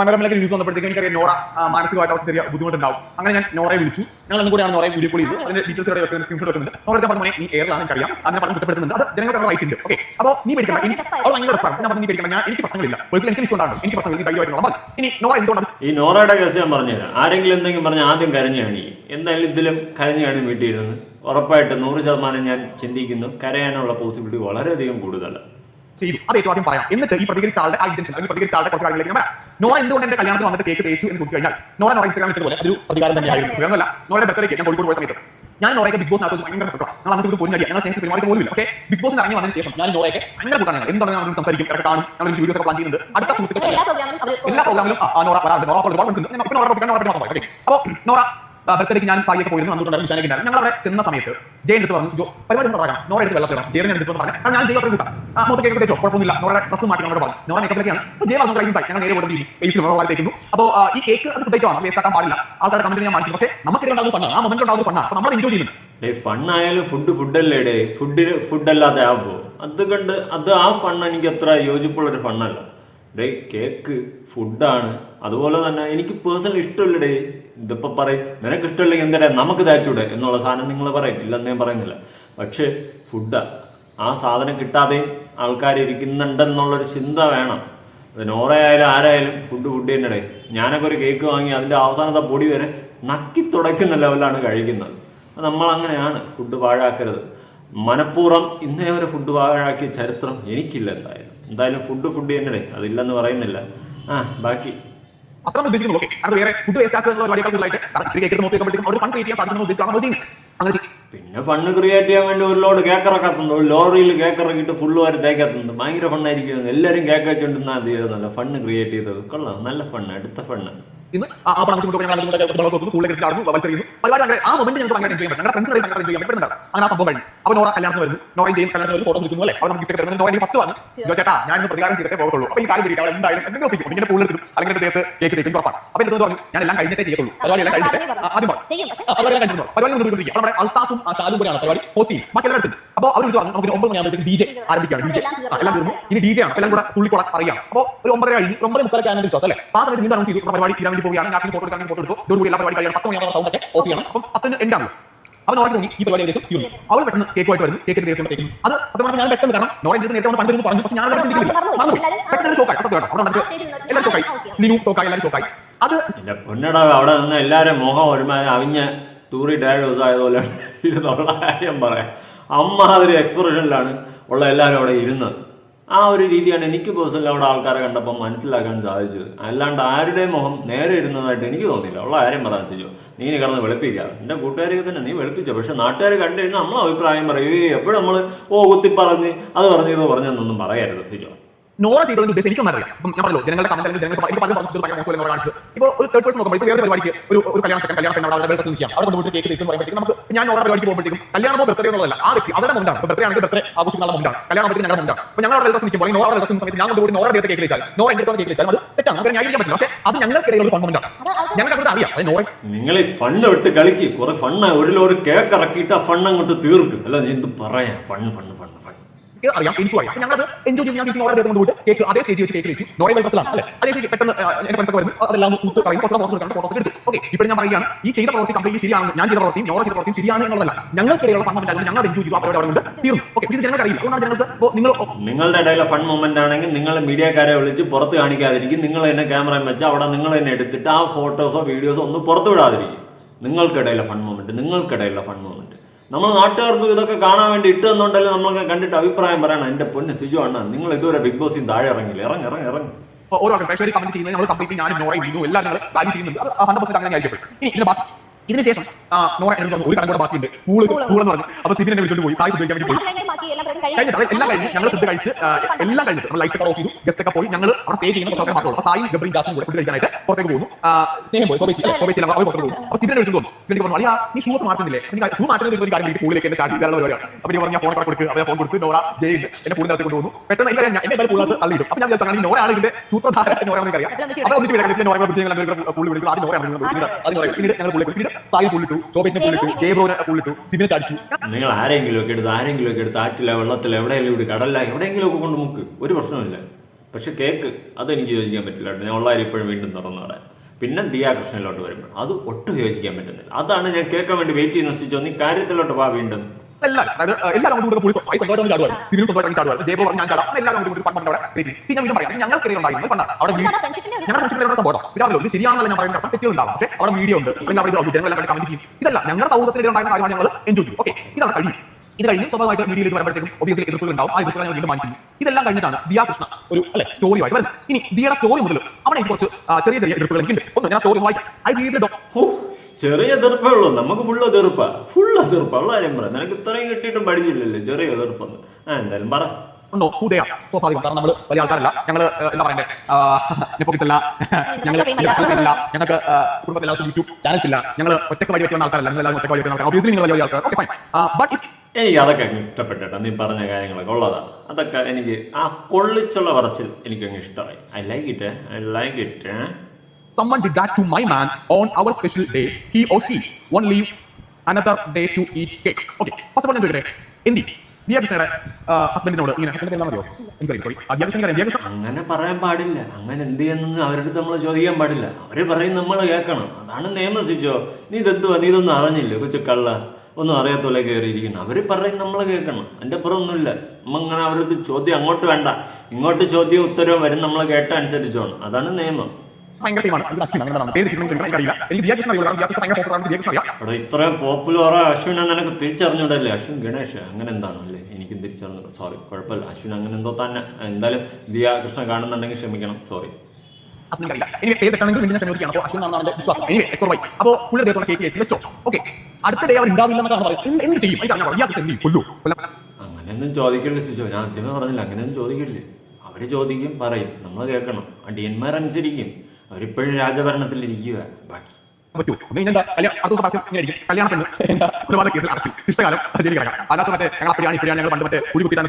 മനോരമയിലേക്ക് ന്യൂസ് വന്നപ്പോഴത്തേക്ക് എനിക്കറിയാം നോറ മാനസികമായിട്ട് അവർക്ക് ചെറിയ ബുദ്ധിമുട്ടുണ്ടാവും. അങ്ങനെ ഞാൻ നോറയെ വിളിച്ചു. ഞങ്ങൾ അന്ന് കൂടിയാണ് നോറയെ വീഡിയോ കോൾ ചെയ്തു അതിന്റെ ഡീറ്റെയിൽസ് ഇവിടെ വെക്കുന്നത് സ്ക്രീൻഷോട്ട് വെക്കുന്നുണ്ട്. ഞാൻ പറഞ്ഞു നീ എയറിലാണ് എനിക്കറിയാം. അങ്ങനെ പറഞ്ഞു കുറ്റപ്പെടുത്തുന്നുണ്ട്. അത് ജനങ്ങളുടെ റൈറ്റ് ഉണ്ട്. ഓക്കെ അപ്പോൾ നീ പഠിക്കണം എനിക്ക് അവൾ ഭയങ്കര രസമാണ് ഞാൻ പറഞ്ഞു നീ പേടിക്കണം ഞാൻ എനിക്ക് പ്രശ്നങ്ങളില്ല. പേഴ്സണൽ എനിക്ക് വിഷയമുണ്ടാകും എനിക്ക് പ്രശ്നങ്ങൾ ധൈര്യമായിട്ടുള്ള ഇനി നോറ എന്തുകൊണ്ട് ഈ നോറയുടെ കേസ് ഞാൻ പറഞ്ഞുതരാം. ആരെങ്കിലും എന്തെങ്കിലും പറഞ്ഞാൽ ആദ്യം കരഞ്ഞു കാണിക്കും എന്തായാലും ഇതിലും കരഞ്ഞു കാണും വീട്ടിൽ ഇരുന്ന് ഉറപ്പായിട്ട് നൂറ് ശതമാനം ഞാൻ ചിന്തിക്കുന്നു. കരയാനുള്ള പോസിബിലിറ്റി വളരെയധികം കൂടുതലാണ്. ചെയ്തു അത് ഏറ്റവും ആദ്യം പറയാം. എന്നിട്ട് ഈ പ്രതികരിച്ച ആളുടെ ആ ഇന്റൻഷൻ അല്ലെങ്കിൽ പ്രതികരിച്ച ആളുടെ കുറച്ച് കാര്യങ്ങളിലേക്ക് ഞാൻ പറയാം നോറ എന്തുകൊണ്ട് എന്റെ കല്യാണത്തിന് വന്നിട്ട് കേക്ക് തേച്ചു എന്ന് ചോദിച്ചു കഴിഞ്ഞാൽ നോറ നോറ ഇൻസ്റ്റാഗ്രാം ഇട്ടതുപോലെ ഒരു പ്രതികാരം തന്നെയായിരുന്നു. വേറൊന്നുമല്ല. നോറയുടെ ബർത്ത്ഡേക്ക് ഞാൻ കോഴിക്കോട് പോയ സമയത്ത്. ഞാൻ നോറയൊക്കെ ബിഗ് ബോസ് ബോസിനകത്ത് ഭയങ്കര സപ്പോർട്ടാണ് ഞങ്ങൾ അങ്ങനത്തെ പൊന്നു ഞങ്ങൾ സ്നേഹത്തിൽ പെരുമാറി പോലുമില്ല. പക്ഷേ ബിഗ് ബോസിന് ഇറങ്ങി വന്നതിന് ശേഷം ഞാൻ നോറയൊക്കെ ഭയങ്കര കൂട്ടാണ് എന്താണ് നമ്മൾ സംസാരിക്കും? ഇടയ്ക്ക് കാണും. ഞങ്ങൾ വീഡിയോസ് ഒക്കെ പ്ലാൻ ചെയ്യുന്നുണ്ട്. അടുത്ത സുഹൃത്തുക്കൾ എല്ലാ പ്രോഗ്രാമിലും നോറ നോറ വരാറുണ്ട്. നോറ പോലെ ഞാൻ നോറ നോറ പറ്റി മാത്രം അപ്പോൾ നോറ ബർത്ത്ഡേക്ക് ഞാൻ സായിയൊക്കെ പോയിരുന്നു വന്നിട്ടുണ്ടായിരുന്നു വിശാനൊക്കെ ഉണ്ടായിരുന്നു. ഞങ്ങൾ അവിടെ ചെന്ന സമയത്ത് ജയൻ എടുത്ത് പറഞ്ഞു ജോ പരിപാടി പറയാം നോറ എടുത്ത് വെള്ളത്തിടണം ജയൻ ഞാൻ എടുത്ത് പറഞ്ഞു കാരണം ഞാൻ ജയ അത്ര കൂട്ടാം. ആ മൊത്തം കേക്ക് തേച്ചോ കുഴപ്പമൊന്നുമില്ല. നോറ ഡ്രസ്സ് മാറ്റി ഞങ്ങളോട് പറഞ്ഞു. നോറ മേക്കപ്പിലേക്കാണ് ജയ വന്നു സായി. ഞങ്ങൾ നേരെ ഓടി ഫേസിൽ നോറ വാരി തേക്കുന്നു അപ്പോൾ ഈ കേക്ക് അത് ഫുഡ് ആണ്? വേസ്റ്റ് ആക്കാൻ പാടില്ല. ആൾക്കാരുടെ കമ്പനി ഞാൻ മാറ്റി പക്ഷേ നമുക്ക് ഉണ്ടാകുന്ന പണ്ണ ആ. മൊമെന്റ് ഉണ്ടാകുന്ന പണ്ണ അപ്പോൾ നമ്മൾ എൻജോയ് ചെയ്യുന്നു. ഫണ്ണായാലും ഫുഡ് ഫുഡല്ലേ ഡേ ഫുഡ് ഫുഡല്ലാതെ ആവുമ്പോൾ അത് കണ്ട് അത് ആ ഫണ്ണ് എനിക്ക് അത്ര യോജിപ്പുള്ളൊരു ഫണ്ണല്ല ഡേ കേക്ക് ഫുഡാണ്. അതുപോലെ തന്നെ എനിക്ക് പേഴ്സണൽ ഇഷ്ടമില്ല ഡേ ഇതിപ്പോൾ പറയും നിനക്ക് ഇഷ്ടമില്ലെങ്കിൽ എന്താ നമുക്ക് തേച്ചൂടെ എന്നുള്ള സാധനം നിങ്ങൾ പറയും. ഇല്ലെന്ന് ഞാൻ പറയുന്നില്ല. പക്ഷേ ഫുഡാ. ആ സാധനം കിട്ടാതെയും ആൾക്കാർ ഇരിക്കുന്നുണ്ടെന്നുള്ളൊരു ചിന്ത വേണം. നോറയായാലും ആരായാലും ഫുഡ് ഫുഡ് തന്നെ ഡേ ഞാനൊക്കെ ഒരു കേക്ക് വാങ്ങി അതിന്റെ അവസാനത്തെ പൊടി വരെ നക്കി തുടയ്ക്കുന്ന ലെവലാണ് കഴിക്കുന്നത്. നമ്മൾ അങ്ങനെയാണ് ഫുഡ് പാഴാക്കരുത്. മനഃപൂർവം ഇന്നേ വരെ ഫുഡ് പാഴാക്കിയ ചരിത്രം എനിക്കില്ല എന്തായാലും. എന്തായാലും ഫുഡ് ഫുഡ് തന്നെ അതില്ലെന്ന് പറയുന്നില്ല. ആ ബാക്കി. അത്ര നമ്മൾ ഉദ്ദേശിക്കുന്നു. ഓക്കെ അത് വേറെ ഫുഡ് വേസ്റ്റ് ആക്കുക എന്നുള്ള അവർ ഫണ്ട് ക്രിയേറ്റ് ചെയ്യാൻ സാധിക്കുന്ന ഉദ്ദേശിച്ചാണ് ചെയ്യുന്നത് അങ്ങനെ പിന്നെ ഫണ്ണ് ക്രിയേറ്റ് ചെയ്യാൻ വേണ്ടി ഒരു ലോഡ് കേക്ക് ഇറക്കാത്തുണ്ട്. ഒരു ലോറിയിൽ കേക്കറക്കിട്ട് ഫുള്ള് വരെ തേക്കാത്തുണ്ട്. ഭയങ്കര ഫണ്ണായിരിക്കും എല്ലാവരും കേക്ക് വെച്ചോണ്ടിരുന്നാൽ അത് ചെയ്തതല്ല ഫണ്ട് ക്രിയേറ്റ് ചെയ്തത്. കൊള്ളാം. നല്ല ഫണ്ണ് അടുത്ത ഫണ്ണ് ഇന്ന് ആ പണം കൂടുതൽ വലിച്ചെറിയുന്നു പരിപാടി ആ മൊമെന്റ് ഞങ്ങൾക്ക് ഭയങ്കര എൻജോയ് ചെയ്യാൻ പറ്റും ഞങ്ങളുടെ ഫ്രണ്ട്സ് ഭയങ്കര എൻജോയ് പറ്റുന്നുണ്ട് അങ്ങനെ ആ സംഭവം കഴിഞ്ഞു. അപ്പോൾ നോറ കല്യാണത്തിന് വരുന്നു. നോറയും ചെയ്യും കല്യാണത്തിന് വരുന്നു ഫോട്ടോ നിൽക്കുന്നു അല്ലേ? അവർ നമുക്ക് ഗിഫ്റ്റ് തരുന്നത് നോറ എനിക്ക് ഫസ്റ്റ് വന്ന് ജോ ചേട്ടാ ഞാൻ ഇന്ന് പ്രതികാരം ചെയ്തിട്ടേ പോകത്തുള്ളൂ. അപ്പോൾ ഈ കാര്യം പിടിക്കുക അവൾ എന്തായാലും എന്തെങ്കിലും ഒപ്പിക്കും ഇങ്ങനെ പൂളിൽ എടുക്കും അല്ലെങ്കിൽ ദേഹത്ത് കേക്ക് തേക്കും ഉറപ്പാണ്. അപ്പോൾ എടുത്ത് പറഞ്ഞു ഞാൻ എല്ലാം കഴിഞ്ഞിട്ടേ ചെയ്യത്തുള്ളൂ. പരിപാടി എല്ലാം കഴിഞ്ഞിട്ട് ആദ്യം പറഞ്ഞു. പരിപാടി എല്ലാം കഴിഞ്ഞിട്ട് പരിപാടി കൊണ്ടുപോയിരിക്കും നമ്മുടെ അൽത്താഫും ആ ഷാലും കൂടെയാണ് പരിപാടി. ഹോസ്റ്റ് ചെയ്യും ബാക്കി എല്ലാവരും എടുത്തു അപ്പോൾ അവർ വിളിച്ച് പറഞ്ഞു നമുക്ക് ഒമ്പത് മണിയാകുമ്പോഴത്തേക്ക് ഡി ജെ ആരംഭിക്കുകയാണ് ഡി ജെ. എല്ലാം തീർന്നു. ഇനി ഡി ജെ ആണ്. എല്ലാം കൂടെ തുള്ളിക്കോളാൻ അറിയാം. അപ്പോൾ ഒരു ഒമ്പതര കഴിഞ്ഞ് ഒരു ഒമ്പത് മുക്കാലൊക്കെ ആണെങ്കിൽ വിശ്വാസം അല്ലേ? പാസ് ആ സമയത്ത് അനൗൺസ് ചെയ്തു. പരിപാടി തീരാൻ വേണ്ടി പോവുകയാണ്. ഞാൻ ഫോട്ടോ എടുക്കാൻ ഫോട്ടോ എടുത്തു. ഇതോടുകൂടി എല്ലാ പരിപാടി കഴിയണം പത്ത് മണിയാകുമ്പോൾ സൗണ്ട് ഒക്കെ ഓഫ് ചെയ്യണം. അപ്പം പത്തിന് എന്റെ ആണ്. അവൻ ഓർക്ക് തുടങ്ങി ഈ പരിപാടി ഏകദേശം തീർന്നു. അവൾ പെട്ടെന്ന് കേക്കുമായിട്ട് വരുന്നു. കേക്കിന്റെ തീർക്കുമ്പോഴത്തേക്കും അത് സത്യം ഞാൻ പെട്ടെന്ന് കാരണം നോറ എന്റെ നേരത്തെ വന്ന് പണ്ടിരുന്ന് പറഞ്ഞു. പക്ഷെ ഞാൻ ചിന്തിക്കുന്നില്ല മറന്നു പെട്ടെന്ന് ഷോക്കായി സത്യം കേട്ടോ അവിടെ എല്ലാവരും ഷോക്കായി നിനു ഷോക്കായി എല്ലാവരും ഷോക്കായി അത് പൊന്നട അവിടെ നിന്ന് എല്ലാവരും മോഹം ഒരുമാതിരി അവിഞ്ഞ തൂറി ഡാഡ് ദിവസം ആയതുപോലെ ഇരുന്നുള്ള കാര്യം പറയാം. അമ്മാതിരി എക്സ്പ്രഷനിലാണ് ഉള്ള എല്ലാവരും അവിടെ ഇരുന്നത്. ആ ഒരു രീതിയാണ് എനിക്ക് പേഴ്സണലി അവിടെ ആൾക്കാരെ കണ്ടപ്പോൾ മനസ്സിലാക്കാൻ സാധിച്ചത്. അല്ലാണ്ട് ആരുടെയും മുഖം നേരെ ഇരുന്നതായിട്ട് എനിക്ക് തോന്നിയില്ല. ഉള്ള കാര്യം പറയാൻ തിരിച്ചു നീ കിടന്ന് വെളുപ്പിക്കുക എന്റെ കൂട്ടുകാരൊക്കെ തന്നെ നീ വെളുപ്പിച്ച. പക്ഷെ നാട്ടുകാർ കണ്ടു കഴിഞ്ഞാൽ നമ്മൾ അഭിപ്രായം പറയും. "ഏയ് എപ്പോഴും നമ്മൾ ഓ കുത്തി പറഞ്ഞ് അത് പറഞ്ഞു ഇത് പറഞ്ഞെന്നൊന്നും പറയരുത് തിരിച്ചോ നോറ ചെയ്തതിന്റെ ഉദ്ദേശം എനിക്ക് അറിയാം അപ്പം ഞാൻ പറഞ്ഞല്ലോ ജനങ്ങളുടെ കമന്റ് അല്ലെങ്കിൽ ജനങ്ങൾ എനിക്ക് പലരും പറഞ്ഞു ഭയങ്കര മോശം കാണിച്ചു ഇപ്പോൾ ഒരു തേർഡ് പേഴ്സൺ നോക്കുമ്പോൾ ഇപ്പോൾ വേറെ പരിപാടിക്ക് ഒരു ഒരു കല്യാണ സെക്കൻഡ് കല്യാണ പെണ്ണ് അവിടെ വേറെ നിൽക്കാം അവിടെ കൊണ്ടുപോയിട്ട് കേക്ക് തേക്കും പറയുമ്പോഴത്തേക്കും നമുക്ക് ഞാൻ നോറ പരിപാടിക്ക് പോകുമ്പോഴത്തേക്കും കല്യാണമോ ബർത്ത്ഡേ എന്നുള്ളതല്ല ആ വ്യക്തി അവരുടെ മുണ്ടാണ് ബർത്ത്ഡേ ആണെങ്കിൽ ബർത്ത്ഡേ ആഘോഷിക്കുന്ന മുണ്ടാണ് കല്യാണം ആകുമ്പോൾ ഞങ്ങളുടെ മുണ്ടാണ് അപ്പോൾ ഞങ്ങൾ അവിടെ വെൽക്കം നിൽക്കുമ്പോൾ നോറ വെൽക്കം സമയത്ത് ഞാൻ കൂടി നോറ ദേഹത്തെ കേക്ക് വെച്ചാൽ നോറ എന്റെ കേക്ക് വെച്ചാൽ അത് തെറ്റാണ്. നമുക്ക് ന്യായീകരിക്കാൻ പറ്റില്ല. പക്ഷേ അത് ഫണ്ട് ഉണ്ടാകും ആൾക്കാർ ഞങ്ങൾക്ക് അവിടെ അറിയാം. അത് നോറ നിങ്ങൾ ഈ ഫണ്ണ് വിട്ട് കളിക്ക്. കുറെ ഫണ്ണ് ഒരു ലോറി കേക്ക് ഇറക്കിയിട്ട് ആ ഫണ്ണ് അങ്ങോട്ട് തീർക്കും. അല്ല എന്ത് പറയാം? ഫണ്ണ് ഫണ്ണ് ഫണ്ണ് നിങ്ങൾക്ക് അറിയാം എനിക്കും അറിയാം. ഞങ്ങൾ അത് എൻജോയ് ചെയ്ത് ഞാൻ തിരിച്ച് നോറ കൊണ്ടുപോയിട്ട് കേക്ക് അതേ സ്റ്റേജ് വെച്ച് കേക്ക് നോയ് വൈബസ് ആണ് അല്ലേ? അതേ സ്റ്റേജ് പെട്ടെന്ന് എന്റെ ഫ്രണ്ട്സ് വരുന്നു. അതെല്ലാം കൂത്ത് കളയും കുറച്ച് ഫോട്ടോസ് എടുക്കണം ഫോട്ടോസ് എടുത്തു. ഓക്കെ ഇപ്പോൾ ഞാൻ പറയുകയാണ് ഈ ചെയ്ത പ്രവൃത്തി കംപ്ലീറ്റ് ശരിയാണ് ഞാൻ ചെയ്ത പ്രവൃത്തി നോറ ചെയ്ത പ്രവൃത്തി ശരിയാണ് എന്നുള്ളതല്ല. ഞങ്ങൾക്കിടയിലുള്ള ഫണ്ട് ഉണ്ടായിരുന്നു ഞങ്ങൾ എൻജോയ് ചെയ്തു. അവരുടെ അവിടെ തീർന്നു. ഓക്കെ ഇത് ജനങ്ങൾക്ക് അറിയില്ല. അതുകൊണ്ടാണ് ജനങ്ങൾക്ക് നിങ്ങൾ നിങ്ങളുടെ ഇടയിലെ ഫൺ മൊമെന്റ് ആണെങ്കിൽ നിങ്ങൾ മീഡിയക്കാരെ വിളിച്ച് പുറത്ത് കാണിക്കാതിരിക്കും. നിങ്ങൾ എന്നെ ക്യാമറ വെച്ച് അവിടെ നിങ്ങൾ എന്നെ എടുത്തിട്ട് ആ ഫോട്ടോസോ വീഡിയോസോ ഒന്നും പുറത്തു വിടാതിരിക്കും. നിങ്ങൾക്കിടയിലെ ഫൺ മൊമെന്റ് നിങ്ങൾക്കിടയിലെ ഫൺ മൊമെന്റ് നമ്മൾ നാട്ടുകാർക്ക് ഇതൊക്കെ കാണാൻ വേണ്ടി ഇട്ട് തന്നുണ്ടല്ലോ നമ്മളൊക്കെ കണ്ടിട്ട് അഭിപ്രായം പറയണം. എന്റെ പൊന്ന് സിജു അണ്ണ നിങ്ങൾ ഇതുവരെ ബിഗ് ബോസിൽ താഴെ ഇറങ്ങില്ല ഇറങ്ങി ഇറങ്ങി ഇറങ്ങി. ഓരോ കമന്റ് ചെയ്യുന്നത് നമ്മൾ കംപ്ലീറ്റ് ഞാൻ നോറയും വീണു എല്ലാവരും കാര്യം ചെയ്യുന്നുണ്ട്. അത് ഹൺഡ്രഡ് പെർസെന്റ് അങ്ങനെ ആയിരിക്കും ഇനി ഇതിന് ബാക്കി ഇതിനുശേഷം ആ, നോറ എന്നോട് പറഞ്ഞു ഒരു കടം കൂടെ ബാക്കിയുണ്ട്. കൂൾ എന്ന് പറഞ്ഞു. അപ്പൊ സിബിനെ വിളിച്ചോണ്ട് പോയി. സായി ഉപയോഗിക്കാൻ വേണ്ടി പോയി. അത് കഴിഞ്ഞിട്ട് അത് എല്ലാം കഴിഞ്ഞ് ഞങ്ങൾ ഫുഡ് കഴിച്ച് ആ, എല്ലാം കഴിഞ്ഞിട്ട് നമ്മൾ ലൈഫ് ഒക്കെ ഓഫ് ചെയ്തു. ഗസ്റ്റ് ഒക്കെ പോയി. ഞങ്ങൾ അവിടെ സ്റ്റേ ചെയ്യുന്ന കുറച്ച് മാത്രമേ ഉള്ളൂ. അപ്പൊ സായി ഗബ്രീൻ ജാസ്മിൻ കൂടെ ഫുഡ് കഴിക്കാനായിട്ട് പുറത്തേക്ക് പോകുന്നു. ആ, സ്നേഹം പോയി. ശോഭിച്ച് ശോഭിച്ച് അവർ പുറത്തേക്ക് പോകുന്നു. അപ്പൊ സിബിനെ വിളിച്ചു പോകുന്നു സിബിനെ പറഞ്ഞു അളിയാ നീ ഷൂ മാറ്റുന്നില്ലേ? നീ ഷൂ മാറ്റുന്നത് ഒരു കാര്യം എനിക്ക് പൂളിലേക്ക് എന്നെ ചാടി വേറെ പരിപാടിയാണ്. അപ്പൊ പറഞ്ഞ ഫോൺ കൂടെ കൊടുക്കുക അപ്പോൾ ഫോൺ കൊടുത്ത് നോറ ജയിലിൽ എന്നെ പൂളിനകത്ത് കൊണ്ടുപോകുന്നു പെട്ടെന്ന് ഇല്ല ഞാൻ എന്റെ പൂളിനകത്ത് തള്ളിയിട്ടു അപ്പൊ ഞാൻ വിചാരിച്ചു നോറ ആണ് ഇതിന്റെ സൂത്രധാര. നോറ എന്ന് അറിയാം അപ്പൊ ഒന്നിച്ച് വിളിക്കാം. നോറ വിളിച്ച് പൂളി വിളിക്കുന്നത് ആദ്യം നോറ ആദ്യം നോറ പിന്നീട് ഞങ്ങൾ പൂളി പിന്നീട് സായി പുള്ളിട്ടു ശോഭിച്ചിനെ പുള്ളിട്ടു ജയബ്രോനെ പുള്ളിട്ടു സിബിനെ ചടിച്ചു. നിങ്ങൾ ആരെങ്കിലും ഒക്കെ എടുത്ത് ആരെങ്കിലും ഒക്കെ എടുത്ത് ആറ്റില വെള്ളത്തില എവിടെയെങ്കിലും ഇവിടെ കടലില എവിടെയെങ്കിലും ഒക്കെ കൊണ്ട് മുക്ക്. ഒരു പ്രശ്നമില്ല പക്ഷെ കേക്ക് അതെനിക്ക് യോജിക്കാൻ പറ്റില്ല കേട്ടോ. ഞാൻ ഉള്ളവർ ഇപ്പോഴും വീണ്ടും തുറന്നവിടെ പിന്നെ ദിയാകൃഷ്ണനിലോട്ട് വരുമ്പോൾ അത് ഒട്ടും യോജിക്കാൻ പറ്റുന്നില്ല. അതാണ് ഞാൻ കേൾക്കാൻ വേണ്ടി വെയിറ്റ് ചെയ്യുന്ന സ്ഥിതി നീ കാര്യത്തിലോട്ട് വാ വീണ്ടും. എല്ലാവരും അതായത് എല്ലാവരും അങ്ങോട്ടും ഇങ്ങോട്ടും പോയി സ്വന്തമായിട്ട് ചാടുവാണ് സിവിൽ സ്വന്തമായിട്ട് ചാടുവാണ് ജയബോ ഞാൻ ചാടാം. അങ്ങനെ എല്ലാവരും അങ്ങോട്ടും പണ്ട് അവിടെ ready. ഞാൻ പറയാം. ഞങ്ങൾക്കിടയിൽ ഉണ്ടായിരുന്നു പണ്ട് അവിടെ ഞങ്ങളുടെ ഫ്രണ്ട്ഷിപ്പിൽ സംഭവം ഇതാണല്ലോ ഇത് ശരിയാണെന്നല്ല ഞാൻ പറയുന്നത്. തെറ്റുകളുണ്ടാവും. പക്ഷേ അവിടെ മീഡിയ ഉണ്ട്. അല്ലെങ്കിൽ അവിടെ ജനങ്ങളെല്ലാം കമന്റ് ചെയ്യും ഇതല്ല ഞങ്ങളുടെ സൗഹൃദത്തിനിടെ ഉണ്ടായിരുന്ന കാര്യമാണ് ഞങ്ങൾ എൻജോയ് ചെയ്യും ഓക്കെ ഇതാണ് കഴിയും ഇത് കഴിഞ്ഞ് സ്വാഭാവികമായിട്ട് മീഡിയയിൽ ഇത് വരുമ്പോഴത്തേക്കും ഒബിയസ്ലി എതിർപ്പുകൾ ഉണ്ടാവും. ആ എതിർപ്പുകൾ വീണ്ടും മാനിക്കുന്നു. ഇതെല്ലാം കഴിഞ്ഞിട്ടാണ് ദിയ കൃഷ്ണ ഒരു അല്ലെ സ്റ്റോറിയുമായിട്ട് വരുന്നത്. ഇനി ദിയയുടെ സ്റ്റോറി മുതൽ അവിടെ എനിക്ക് കുറച്ച് ചെറിയ ചെറിയ എതിർപ്പുകൾ എനിക്കുണ്ട്. ഒന്ന് ഞാൻ സ്റ്റോറി വായിക്കാം. ഐ സീരിയസ് ഡോ ചെറിയ എതിർപ്പേ ഉള്ളൂ നമുക്ക് ഫുള്ള് എതിർപ്പാ. ഫുള്ള് എതിർപ്പാ. ഉള്ള കാര്യം പറ. നിനക്ക് ഇത്രയും കിട്ടിയിട്ടും പഠിച്ചില്ലല്ലേ. ചെറിയ എതിർപ്പെന്ന്. ആ എന്തായാലും പറ. ഉണ്ടോ? ഹൂദയ സ്വാഭാവികം കാരണം നമ്മൾ വലിയ ആൾക്കാരല്ല. ഞങ്ങൾ എന്താ പറയണ്ടേ? നെപ്പോക്കിസ് അല്ല. ഞങ്ങൾ അല്ല. ഞങ്ങൾക്ക് കുടുംബത്തിൽ എല്ലാവർക്കും യൂട്യൂബ് ചാനൽസ് ഇല്ല. ഞങ്ങൾ ഒറ്റയ്ക്ക് വഴി വെക്കുന്ന ആൾക്കാരല്ല. നിങ്ങൾ എല്ലാവരും ഒറ്റയ്ക്ക് വഴി വെക്കുന്ന ആൾക്കാർ ഒബിയസ്ലി നിങ്ങൾ വലിയ ആൾക്കാർ ഓക്കെ ഫൈൻ ബട്ട് ഇഫ് എനിക്ക് അതൊക്കെ അങ്ങ് ഇഷ്ടപ്പെട്ടോ നീ പറഞ്ഞ കാര്യങ്ങളൊക്കെ ഉള്ളതാ. അതൊക്കെ എനിക്ക് ആ കൊള്ളിച്ചുള്ള പറച്ചിൽ എനിക്കങ്ങ് ഇഷ്ടമായി. I like it I like it someone did that to my man on our special day, he or she won't leave another day to eat cake. Okay, first of all, ഞാൻ ചോദിക്കട്ടെ അങ്ങനെ പറയാൻ പാടില്ല. അങ്ങനെ എന്ത് ചെയ്യുന്നു അവരുടെ നമ്മൾ ചോദിക്കാൻ പാടില്ല. അവർ പറയും നമ്മൾ കേൾക്കണം. അതാണ് നിയമം സിജോ. നീ ഇതെന്തുവാ? നീ ഇതൊന്നും അറിഞ്ഞില്ല? കൊച്ചു കള്ള. ഒന്നും അറിയാത്തോലെ കയറിയിരിക്കണം അവർ പറയും നമ്മൾ കേൾക്കണം. എന്റെ അപ്പുറം ഒന്നുമില്ല നമ്മ അങ്ങനെ അവരത് ചോദ്യം അങ്ങോട്ട് വേണ്ട. ഇങ്ങോട്ട് ചോദ്യം ഉത്തരവും വരും. നമ്മൾ കേട്ട അനുസരിച്ചോണം അതാണ് നിയമം. ഭയങ്കര ഇത്രയും പോപ്പുലർ അശ്വിൻ നിനക്ക് തിരിച്ചറിഞ്ഞൂടല്ലേ? അശ്വിൻ ഗണേഷ് അങ്ങനെ എന്താണല്ലേ എനിക്കും തിരിച്ചറിഞ്ഞു സോറി കുഴപ്പമില്ല. അശ്വിൻ അങ്ങനെ എന്തോ തന്നെ. എന്തായാലും ദിയ കൃഷ്ണ കാണുന്നുണ്ടെങ്കിൽ ക്ഷമിക്കണം. സോറി അടുത്ത ഡേ അവർ ഉണ്ടാവില്ല പറയുന്നത് എന്ത് ചെയ്യും? അങ്ങനെയൊന്നും ചോദിക്കണ്ടേ ശിശു. ഞാൻ ആദ്യമേ പറഞ്ഞില്ല അങ്ങനെയൊന്നും ചോദിക്കില്ലേ അവർ ചോദിക്കും പറയും. നമ്മൾ കേൾക്കണം. അടിയന്മാരനുസരിക്കും. അവരിപ്പോഴും രാജഭരണത്തിൽ ഇരിക്കുക ബാക്കി. പറ്റൂ. എന്താ കല്യാണം പെണ്ണ്. എന്താ? കൊലപാതക കേസിൽ അറസ്റ്റ് ശിഷ്ടകാലം ജയിലിൽ കിടക്കാം അതിനകത്ത് മറ്റേ ഞങ്ങൾ ഇപ്പഴാണ് ഞങ്ങൾ പണ്ട് മറ്റേ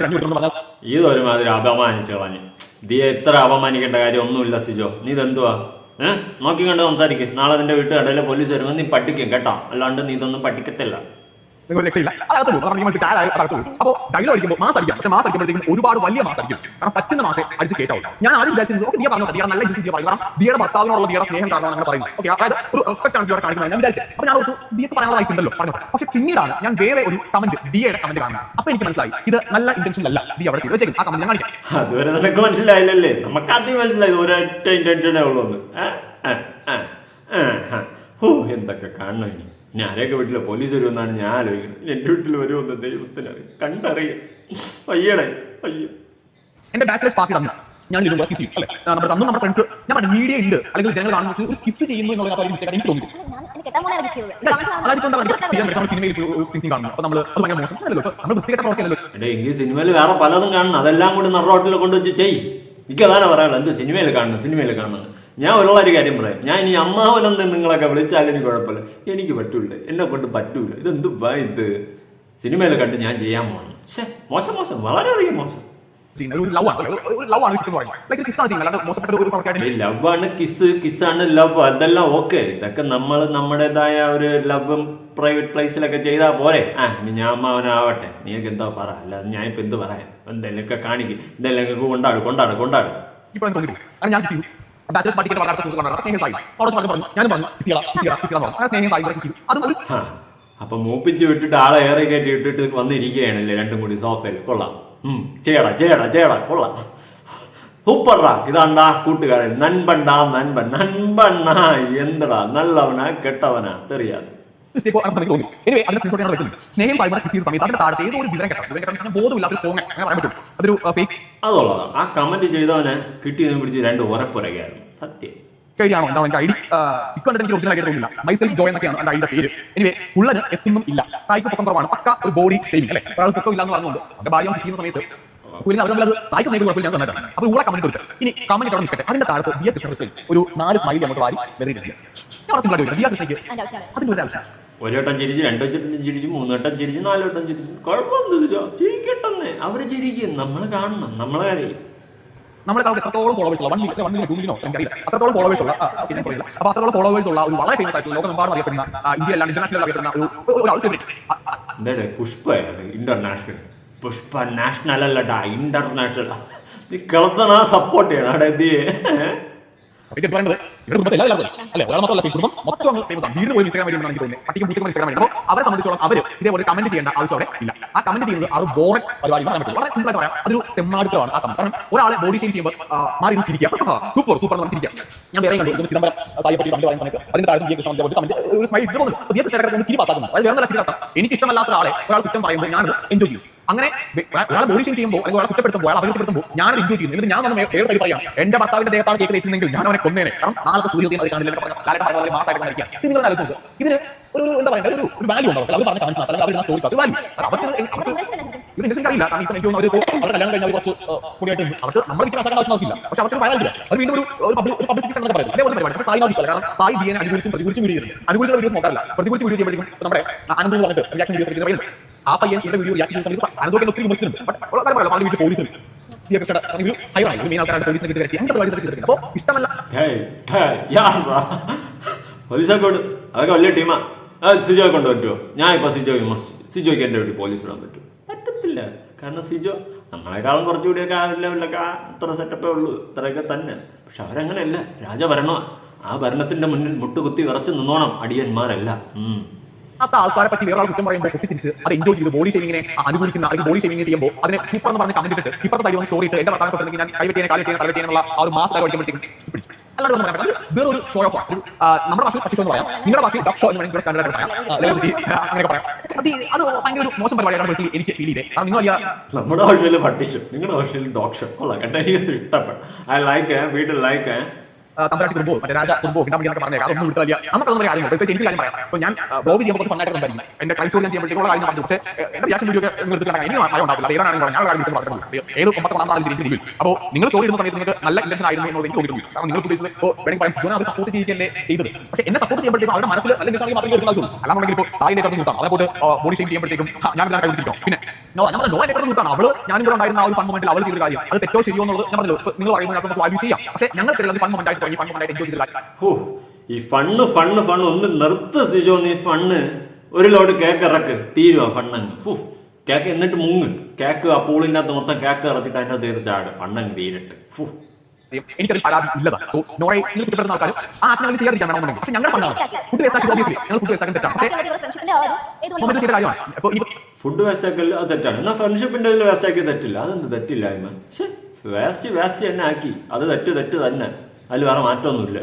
കഞ്ഞി പറഞ്ഞാൽ ഇതൊരുമാതിരി അപമാനിച്ചു കളഞ്ഞു. നീ ഇത്ര അപമാനിക്കേണ്ട കാര്യം ഒന്നുമില്ല സിജോ. നീ ഇതെന്തുവാ? ഏഹ് നോക്കി കണ്ട് സംസാരിക്കും. നാളെ നിന്റെ വീട്ടുകടയിലെ പോലീസ് വരുമ്പോൾ നീ പഠിക്കും കേട്ടോ. അല്ലാണ്ട് നീ ഇതൊന്നും പഠിക്കത്തില്ല. നിങ്ങൾ രക്ഷയില്ല. അതകത്ത് പോകും. കാരണം നിങ്ങൾക്ക് കാലായ അതകത്ത് പോകും. അപ്പോൾ ഡൈലോ അടിക്കുമ്പോൾ മാസ് അടിക്കാം. പക്ഷേ മാസ് അടിക്കുമ്പോഴത്തേക്കും ഒരുപാട് വലിയ മാസ് അടിക്കും. കാരണം പറ്റുന്ന മാസെ അടിച്ച് കേട്ടാവും ഞാൻ ആദ്യം വിചാരിച്ചത് ഓക്കെ ദിയ പറഞ്ഞു ദിയ നല്ല രീതിയിൽ പറയും. കാരണം ദിയുടെ ഭർത്താവിനോടുള്ള ദിയുടെ സ്നേഹം കാരണം അങ്ങനെ പറയുന്നത്. ഓക്കെ അതായത് ഒരു റെസ്പെക്ട് ആണ് ദിയുടെ കാണിക്കുന്നത്. ഞാൻ വിചാരിച്ചു അപ്പോൾ ഞാൻ ഒരു ദിയക്ക് പറയാനുള്ള റൈറ്റ് ഉണ്ടല്ലോ പറഞ്ഞു പക്ഷേ പിന്നീടാണ് ഞാൻ വേറെ ഒരു കമന്റ് ദിയയുടെ കമന്റ് കാണുന്നത്. അപ്പോൾ എനിക്ക് മനസ്സിലായി. ഇത് നല്ല ഇന്റൻഷൻ അല്ല. ദിയ അവിടെ ചെയ്തു വെച്ചേക്കും ആ കമന്റ് ഞാൻ കാണിക്കാം. അതുവരെ നിനക്ക് മനസ്സിലായില്ലല്ലേ? നമുക്ക് ആദ്യം മനസ്സിലായി. ഒരൊറ്റ ഇന്റൻഷനേ ഉള്ളൂ? ഏ? എന്തൊക്കെ കാണണം ഇനി. ഇനി ആരെയൊക്കെ വീട്ടിലെ പോലീസ് വരുമെന്നാണ് ഞാൻ ആലോചിക്കുന്നത്. എന്റെ എന്റെ വീട്ടിൽ വരുമെന്ന് ദൈവത്തിനറിയാം. കണ്ടറിയാം. പയ്യടേ വയ്യ എന്റെ ബാച്ചിലേഴ്സ് പാർട്ടി തന്നു ഞാൻ ഇതിലും കിസ് ചെയ്യും അല്ലേ? നമ്മുടെ തന്നു നമ്മുടെ ഫ്രണ്ട്സ് ഞാൻ പറഞ്ഞു മീഡിയ ഉണ്ട്. അല്ലെങ്കിൽ ജനങ്ങൾ കാണുന്ന ഒരു കിസ് ചെയ്യുന്നു എന്നുള്ള കാര്യം മിസ്റ്റേക്ക് എനിക്ക് തോന്നുന്നു സിനിമയിൽ വേറെ പലതും കാണണം. അതെല്ലാം കൂടി നറോട്ടിൽ കൊണ്ടുവച്ച് ചെയ് എനിക്ക് അതാണ് പറയാനുള്ളത്? എന്ത് സിനിമയിൽ കാണണം സിനിമയിൽ കാണണം ഞാൻ ഒരു കാര്യം പറയാം. ഞാൻ ഇനി അമ്മാവനെന്ന് നിങ്ങളൊക്കെ വിളിച്ചാലും എനിക്ക് കുഴപ്പമില്ല. എനിക്ക് പറ്റൂല. എന്നെ കൊണ്ട് പറ്റൂല. ഇതെന്ത് ഇത്? സിനിമയിൽ കണ്ട് ഞാൻ ചെയ്യാൻ പോകണം പക്ഷേ മോശം മോശം. വളരെയധികം മോശം. ലവാണ് കിസ് കിസ്സാണ് ലവ് അതെല്ലാം ഓക്കെ. ഇതൊക്കെ നമ്മൾ നമ്മുടേതായ ഒരു ലവും പ്രൈവറ്റ് പ്ലേസിലൊക്കെ ചെയ്താൽ പോരെ. ആ ഇനി ഞാൻ അമ്മാവനാവട്ടെ. നീക്ക് എന്താ പറ. അല്ലാതെ ഞാൻ ഇപ്പൊ എന്ത് പറയാം? എന്തെങ്കിലുമൊക്കെ കാണിക്കും. എന്തെല്ലാം കൊണ്ടാട് കൊണ്ടാട് കൊണ്ടാട്. ബാച്ചലേഴ്സ് പാർട്ടിക്ക് വളരെ അടുത്ത സുഹൃത്തുക്കളാണ് സായി. അവിടെ പറഞ്ഞു പറഞ്ഞു. ഞാനും പറഞ്ഞു. കിസ് ചെയ്യണം കിസ് ചെയ്യണം കിസ് ചെയ്യണം എന്ന് സായി അതും ഒരു അപ്പൊ മൂപ്പിച്ച് വിട്ടിട്ട് ആളെ ഏറെ കയറ്റി ഇട്ടിട്ട് വന്നിരിക്കുകയാണല്ലേ രണ്ടും കൂടി സോഫയിൽ. കൊള്ളാം. ചെയ്യടാ ചെയ്യടാ ചെയ്യടാ. കൊള്ളാം. സൂപ്പറാ ഇതാണ്ടാ കൂട്ടുകാരൻ. നൻപണ്ടാ നൻപൻ. നൻപണ്ണാ. എന്തടാ? നല്ലവനാ കെട്ടവനാ. തെറിയാതെ. മിസ്റ്റേക്കോ അങ്ങനെ എനിക്ക് തോന്നി. എനിവേ അതിന്റെ സ്ക്രീൻഷോട്ട് ഞാൻ സ്നേഹം സായി കിസ് ചെയ്ത സമയത്ത് അതിന്റെ താഴത്തെ ഏതോ ഒരു വിവരം കേട്ടോ. വിവരം കേട്ടോ ബോധമില്ല ഒരു പോങ്ങ അങ്ങനെ പറയാൻ പറ്റും. അതൊരു ഫേക്ക് അതുള്ളതാ ആ കമന്റ് ചെയ്തവനെ കിട്ടിയതിനെ പിടിച്ച് രണ്ട് ഉറപ്പുരകയായിരുന്നു സത്യം. കഴിയാണോ എന്താണ് എനിക്ക് ഐ ഡി എനിക്ക് ഒറിജിനൽ തോന്നില്ല മൈസെൽഫ് ജോയ് എന്നൊക്കെയാണ് എന്റെ ഐഡിയുടെ പേര്. എനിവേ ഉള്ളന് എത്തുന്നും ഇല്ല. സായിക്ക് പൊക്കം കുറവാണ്. പക്ക ഒരു ബോഡി ഷേമിംഗ് അല്ലെ? ഒരാൾ പൊക്കം പറഞ്ഞുകൊണ്ട് അവന്റെ ഭാര്യ ചെയ്യുന്ന സമയത്ത് പുള്ളിനെ അവർ നമ്മളത് സായിക്ക് സ്നേഹിക്കുന്ന കുഴപ്പമില്ല ഞാൻ തന്നിട്ടാണ് അപ്പോൾ ഊളെ കമന്റ് കൊടുത്ത്. ഇനി കമന്റ് അവിടെ നിൽക്കട്ടെ. അതിന്റെ താഴത്ത് ദിയ കൃഷ്ണ ഒരു നാല് സ്മൈലി നമുക്ക് വാരി വെറുതെ ചെയ്യാം ഞാൻ ആയിട്ട് ദിയ കൃഷ്ണയ്ക്ക് അതിന്റെ ഒരു ആവശ്യം ഒരു വട്ടം ചിരിച്ച് രണ്ടു വട്ടം ചിരിച്ച് മൂന്ന് വട്ടം ചിരിച്ച് നാല് വട്ടം ചിരിച്ച്. കുഴപ്പമൊന്നുമില്ല ചിരിക്കട്ടെന്ന്. അവർ ചിരിക്കും. നമ്മൾ കാണണം. നമ്മളെ കാര്യം. നമ്മളെ കാലത്ത് എത്രത്തോളം ഫോളോവേഴ്സ് ഉള്ള one minute one minute two മിനിറ്റോ എനിക്കറിയില്ല. അത്രത്തോളം ഫോളോവേഴ്സ് ഉള്ള ആ, okay, ഞാൻ പറയില്ല. അപ്പോൾ അത്രത്തോളം ഫോളോവേഴ്സ് ഉള്ള ഒരു വളരെ ഫേമസ് ആയിട്ടുള്ള ലോകമെമ്പാടും അറിയപ്പെടുന്ന ആ, ഇന്ത്യ അല്ലാണ്ട് ഇന്റർനാഷണൽ അറിയപ്പെടുന്ന ഒരു പുഷ്പ ഇന്റർനാഷണൽ പുഷ്പ നാഷണൽ അല്ലടാ ഇന്റർനാഷണൽ നീ കിളത്തനാ സപ്പോർട്ട് ചെയ്യണം. അവിടെ എന്ത് ചെയ്യേ കുടുംബം. മൊത്തം അവരെ സംബന്ധിച്ചോളം അവർ ഇതേപോലെ കമന്റ് ചെയ്യേണ്ട ആവശ്യം അവിടെ ഇല്ല. ആ കമന്റ് ചെയ്യുന്നത് ആ ഒരു ബോറൻ പരിപാടി വളരെ സിമ്പിൾ ആയിട്ട് പറയാം. അതൊരു തെമ്മാടുത്തമാണ് ആ കമന്റ് കാരണം ഒരാളെ ബോഡി ഷെയിം ചെയ്യുമ്പോൾ മാറി തിരിക്കാം സൂപ്പർ സൂപ്പർ എന്ന് തിരിക്കാം ഞാൻ വേറെ കണ്ടു. ചിദംബരം സായി കമന്റ് പറയുന്ന സമയത്ത്. അതിന്റെ താഴെ ദിയ കൃഷ്ണൻ കമന്റ് ഒരു സ്മൈൽ തോന്നുന്നു ദിയ കൃഷ്ണ ചിരി പാസ്സാക്കുന്നു അത് വേറെ ചിരി എനിക്ക് ഇഷ്ടമല്ലാത്ത ഒരാളെ ഒരാൾ കുറ്റം പറയുമ്പോൾ ഞാനത് എൻജോയ് ചെയ്യും. അങ്ങനെ ഒരാളെ ബോഡി ഷെയിം ചെയ്യുമ്പോൾ അല്ലെങ്കിൽ ഒരാൾ കുറ്റപ്പെടുത്തുമ്പോൾ അയാൾ അപകടപ്പെടുത്തുമ്പോൾ ഞാൻ എൻജോയ് ചെയ്യുന്നു. എന്നിട്ട് ഞാൻ വന്ന് വേറെ സൈഡ് പറയാം എന്റെ ഭർത്താവിന്റെ ദേഹത്താണ് കേക്ക് തേറ്റുന്നെങ്കിൽ ഞാൻ അവനെ കൊന്നേനെ. കാരണം നാളത്തെ സൂര്യോദയം അത് കാണില്ല മാസമായിട്ട് കാണിക്കാം ഇതിന് ഒരു എന്താ പറയുക ഒരു ഒരു വാല്യൂ ഉണ്ടാവും അവർ പറഞ്ഞ കമന്റ്സ് അല്ലെങ്കിൽ അവർ സ്റ്റോറി വാല്യൂ അവർക്ക് ഇത് ഇൻഡസ്ട്രി അറിയില്ല കാരണം തോന്നുന്നു അവരിപ്പോ അവർ കല്യാണം കഴിഞ്ഞാൽ കുറച്ച് കൂടിയായിട്ട്. അവർക്ക് നമ്മൾ വീട്ടിൽ ആവശ്യം നോക്കില്ല പക്ഷെ അവർക്ക് വരാൻ പറ്റില്ല അവർ വീണ്ടും ഒരു ഒരു പബ്ലിസിറ്റി എന്നൊക്കെ പറയുന്നത്. അതേപോലെ പരിപാടി. സായി നോക്കില്ല കാരണം സായി ദിയനെ അനുകൂലിച്ചും പ്രതികൂലിച്ചും വീഡിയോ ചെയ്യുന്നുണ്ട് അനുകൂലിച്ചുള്ള വീഡിയോസ് നോക്കാറില്ല. പ്രതികൂലിച്ച് വീഡിയോ ചെയ്യുമ്പോഴേക്കും നമ്മുടെ ആനന്ദ് പറഞ്ഞിട്ട് റിയാക്ഷൻ വീഡിയോസ് പറയുന്നത് ആ പയ്യൻ ഇവിടെ വീഡിയോ റിയാക്ട് ചെയ്യുന്ന സമയത്ത് അനന്തോക്കെ ഒത്തിരി ബട്ട് വളരെ പല വീട്ടിൽ പോലീസ് അതൊക്കെ വലിയ ടീമാ സിജോയെ കൊണ്ട് പറ്റുമോ ഞാൻ ഇപ്പൊ സിജോ വിമർശിച്ചു. സിജോയ്ക്ക് എന്റെ വീട്ടിൽ പോലീസ് ഇടാൻ പറ്റും പറ്റത്തില്ല. കാരണം സിജോ നമ്മളെക്കാളും കുറച്ചുകൂടിയൊക്കെ ആ ലെവലിലൊക്കെ അത്ര സെറ്റപ്പേ ഉള്ളൂ. ഇത്രയൊക്കെ തന്നെ. പക്ഷെ അവരങ്ങനെയല്ല. രാജഭരണമാ ആ ഭരണത്തിന്റെ മുന്നിൽ മുട്ടുകുത്തി വിറച്ച് നിന്നോണം അടിയന്മാരല്ല. അത്ത ആൾക്കാരെ പറ്റി വേറെ കുറ്റം പറയുമ്പോൾ പൊട്ടിത്തിരിച്ച് അത് എൻജോയ് ചെയ്ത് ബോഡി ഷേമിങ്ങിനെ അനുകൂലിക്കുന്ന അല്ലെങ്കിൽ ബോഡി ഷേമിങ് ചെയ്യുമ്പോൾ അതിനെ സൂപ്പർ എന്ന് പറഞ്ഞ് കണ്ടിട്ട് ഇപ്പോഴത്തെ സൈഡ് സ്റ്റോറി ഇട്ട് എന്റെ ഭർത്താവിനെ തൊട്ടെങ്കിൽ ഞാൻ കൈ കാലിറ്റിയെ തലവെട്ടിയെന്നുള്ള ആ ഒരു മാസ് ഡയലോഗ് അടിക്കുമ്പോഴത്തേക്കും പിടിച്ചു. അല്ലാതെ ഒന്നും പറയാൻ. വേറെ ഒരു ഷോ ഓഫ് ഒരു നമ്മുടെ ഭാഷയിൽ പട്ടി ഷോ എന്ന് പറയാം. നിങ്ങളുടെ ഭാഷയിൽ ഡോക് ഷോ എന്ന് വേണമെങ്കിൽ പറയാം. അങ്ങനെയൊക്കെ പറയാം. അത് അത് ഭയങ്കര ഒരു മോശം പരിപാടിയാണ് personally എനിക്ക് ഫീൽ ചെയ്തേ. കാരണം നിങ്ങൾ നമ്മുടെ ഭാഷയിൽ പട്ടിഷ് നിങ്ങളുടെ ഭാഷയിൽ ഡോക്ടർ കൊള്ളാം. കേട്ടോ എനിക്ക് ഇഷ്ടപ്പെട്ടു. ഐ ലൈക്ക് വീട്ടിൽ ലൈക്ക് തമ്പരാട്ടി കുടുംബവും മറ്റേ രാജ കുടുംബവും കിട്ടാൻ പറഞ്ഞേ അതൊന്നും വിട്ട് വലിയ നമുക്കൊന്നും വലിയ കാര്യമില്ല. പ്രത്യേകിച്ച് എനിക്ക് കാര്യം പറയാം. അപ്പോൾ ഞാൻ ബ്ലോഗ് ചെയ്യുമ്പോൾ കുറച്ച് ഫണ്ടായിട്ട് സംസാരിക്കും എന്റെ ക്രൈം ഞാൻ ചെയ്യുമ്പോഴത്തേക്കുള്ള കാര്യം പറഞ്ഞു. പക്ഷേ എന്റെ റിയാക്ഷൻ വീഡിയോ ഒക്കെ എടുത്തിട്ടുണ്ടെങ്കിൽ എനിക്ക് ഭയം ഉണ്ടാവില്ല അത് ഏതാണെങ്കിലും ഞാൻ കാര്യം വിളിച്ച് പറഞ്ഞിട്ടുള്ളൂ ഏത് ഒമ്പത്തെ ഒന്നാം നാളിൽ തിരിച്ചു അപ്പോൾ നിങ്ങൾ സ്റ്റോറി സമയത്ത് നിങ്ങൾക്ക് നല്ല ഇന്റൻഷൻ ആയിരുന്നു എന്നുള്ളത് എനിക്ക് തോന്നിയിട്ടുണ്ട്. കാരണം നിങ്ങൾ ഉദ്ദേശിച്ചത് ഇപ്പോൾ വേണമെങ്കിൽ പറയാം ജോന സപ്പോർട്ട് ചെയ്യുകയല്ലേ ചെയ്തത്. പക്ഷേ എന്നെ സപ്പോർട്ട് ചെയ്യുമ്പോഴത്തേക്കും അവരുടെ മനസ്സിൽ നല്ല ഇന്റൻഷൻ മാത്രമേ എടുക്കാൻ അല്ലാന്നുണ്ടെങ്കിൽ ഇപ്പോൾ സായിന്റെ കടന്ന് കൂട്ടാം അതേ പോലെ ബോഡി ഷെയിം ചെയ്യുമ്പോഴത്തേക്കും ഞാൻ ഞാൻ വിളിച്ചിട്ടോ പിന്നെ നോ അവൾ ഉണ്ടായിരുന്ന ആ ഒരു ഫൺ മൊമെന്റിൽ അവൾ ചെയ്ത കാര്യം. അത് ശരിയോ എന്നുള്ളത് നിങ്ങൾ നമുക്ക് വാല്യൂ ചെയ്യാം. ഫൺ ഫൺ എൻജോയ് ഈ ഫണ്ണ് ഫണ്ണ് ഫണ്ണ് ഒന്ന് നിർത്ത് സിജോ നീ ഫണ്ണ് ഒരു ലോഡ് കേക്ക് ഇറക്ക്. തീരുവാ ഫണ്ണങ്ങ് കേക്ക് എന്നിട്ട് മുങ്ങ്. കേക്ക് ആ പൂളിന്റെ അകത്ത് മൊത്തം കേക്ക് ഇറച്ചിട്ട് അതിന്റെ അകത്ത് ചാട്. ഫണ്ണങ്ങ് തീരട്ട്. എനിക്കതിൽ പരാതി സോ നോറെ നിങ്ങൾ കുറ്റപ്പെടുന്ന ആൾക്കാർ ആ ആത്മഹത്യ ചെയ്യാതിരിക്കാൻ വേണമെന്നുണ്ടെങ്കിൽ പക്ഷേ ഞങ്ങൾ ഫണ്ടാണ് ഫുഡ് വേസ്റ്റ് ആക്കി ഓബിയസ്ലി ഞങ്ങൾ ഫുഡ് വേസ്റ്റ് ആക്കി തെറ്റാണ് പക്ഷേ ഫ്രണ്ട്ഷിപ്പിന്റെ ആ ഒരു ഏതുകൊണ്ട് ചെയ്ത കാര്യമാണ്. അപ്പോൾ ഫുഡ് വേസ്റ്റ് ആക്കൽ അത് തെറ്റാണ്. എന്നാൽ ഫ്രണ്ട്ഷിപ്പിന്റെ ഇതിൽ വേസ്റ്റ് ആക്കി തെറ്റില്ല. അതെന്ത് തെറ്റില്ലായ്മ? പക്ഷേ വേസ്റ്റ് വേസ്റ്റ് തന്നെ ആക്കി. അത് തെറ്റ് തെറ്റ് തന്നെ. അതിൽ വേറെ മാറ്റമൊന്നുമില്ല.